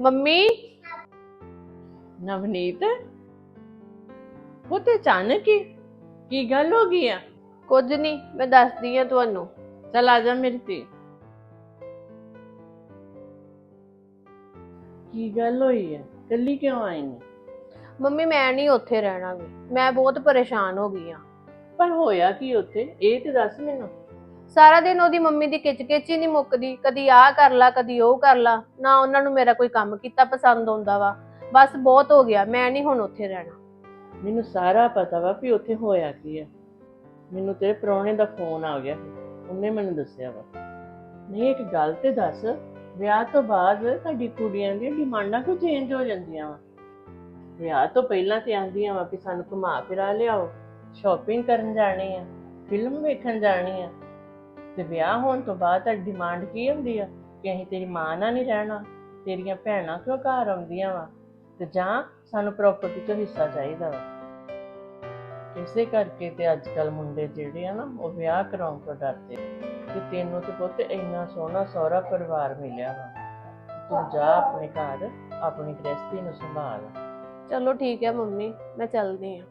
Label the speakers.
Speaker 1: Mummy?
Speaker 2: Navneet? ਉਹ ਤੇ ਅਚਾਨਕ ਹੀ ਕੀ ਗੱਲ ਹੋ ਗਈ ਆ?
Speaker 1: ਕੁਝ ਨਹੀਂ ਮੈਂ ਦੱਸਦੀ ਆ ਤੁਹਾਨੂੰ।
Speaker 2: ਚਲ ਆ ਜਾ ਮੇਰੀ ਧੀ। ਕੀ ਗੱਲ ਹੋਈ ਹੈ ਕੱਲੀ ਕਿਉਂ ਆਈ ਨੇ?
Speaker 1: ਮੰਮੀ ਮੈਂ ਨਹੀਂ ਉੱਥੇ ਰਹਿਣਾ ਵੀ ਮੈਂ ਬਹੁਤ ਪਰੇਸ਼ਾਨ ਹੋ ਗਈ ਆ।
Speaker 2: ਪਰ ਹੋਇਆ ਕੀ ਉੱਥੇ? ਇਹ ਤੇ ਦੱਸ ਮੈਨੂੰ।
Speaker 1: ਸਾਰਾ ਦਿਨ ਉਹਦੀ ਮੰਮੀ ਦੀ ਕਿਚਕਿਚ ਹੀ ਨਹੀਂ ਮੁੱਕਦੀ। ਕਦੀ ਆਹ ਕਰ ਲਾ, ਕਦੀ ਉਹ ਕਰ ਲਾ। ਨਾ ਉਹਨਾਂ ਨੂੰ ਮੇਰਾ ਕੋਈ ਕੰਮ ਕੀਤਾ ਪਸੰਦ ਆਉਂਦਾ ਵਾ। ਬਸ ਬਹੁਤ ਹੋ ਗਿਆ, ਮੈਂ ਨਹੀਂ ਹੁਣ ਉੱਥੇ ਰਹਿਣਾ।
Speaker 2: ਮੈਨੂੰ ਸਾਰਾ ਪਤਾ ਵਾ ਵੀ ਉੱਥੇ ਹੋਇਆ ਕੀ ਹੈ ਮੈਨੂੰ ਤੇਰੇ ਪ੍ਰਾਹੁਣੇ ਦਾ ਫੋਨ ਆ ਗਿਆ ਉਹਨੇ ਮੈਨੂੰ ਦੱਸਿਆ ਵਾ। ਨਹੀਂ, ਇੱਕ ਗੱਲ ਤੇ ਦੱਸ। ਵਿਆਹ ਤੋਂ ਬਾਅਦ ਤੁਹਾਡੀ ਕੁੜੀਆਂ ਦੀਆਂ ਡਿਮਾਂਡਾਂ ਕਿਉਂ ਚੇਂਜ ਹੋ ਜਾਂਦੀਆਂ ਵਾ? ਵਿਆਹ ਤੋਂ ਪਹਿਲਾਂ ਤੇ ਆਂਦੀਆਂ ਵਾ ਕਿ ਸਾਨੂੰ ਘੁਮਾ ਫਿਰਾ ਲਿਆਓ ਸ਼ਾਪਿੰਗ ਕਰਨ ਜਾਣੀ ਆ ਫਿਲਮ ਵੇਖਣ ਜਾਣੀ ਆ। ਤੇ ਵਿਆਹ ਹੋਣ ਤੋਂ ਬਾਅਦ ਤੁਹਾਡੀ ਡਿਮਾਂਡ ਕੀ ਹੁੰਦੀ ਆ? ਕਿ ਅਸੀਂ ਤੇਰੀ ਮਾਂ ਨਾਲ ਨਹੀਂ ਰਹਿਣਾ, ਤੇਰੀਆਂ ਭੈਣਾਂ ਕਿਉਂ ਘਰ ਆਉਂਦੀਆਂ ਵਾ? ਤੇ ਜਾਂ ਸਾਨੂੰ ਪ੍ਰਾਪਰਟੀ ਤੋਂ ਹਿੱਸਾ ਚਾਹੀਦਾ ਵਾ। ਇਸੇ ਕਰਕੇ ਤੇ ਅੱਜ ਕੱਲ ਮੁੰਡੇ ਜਿਹੜੇ ਆ ਨਾ, ਉਹ ਵਿਆਹ ਕਰਾਉਣ ਤੋਂ ਡਰਦੇ ਕਿ ਤੈਨੂੰ ਤੇ ਪੁੱਤ ਇੰਨਾ ਸੋਹਣਾ ਸਹੁਰਾ ਪਰਿਵਾਰ ਮਿਲਿਆ ਵਾ। ਤੂੰ ਜਾ ਆਪਣੇ ਘਰ, ਆਪਣੀ ਗ੍ਰਸਤੀ ਨੂੰ ਸੰਭਾਲ।
Speaker 1: ਚਲੋ ਠੀਕ ਹੈ ਮੰਮੀ, ਮੈਂ ਚੱਲਦੀ ਹਾਂ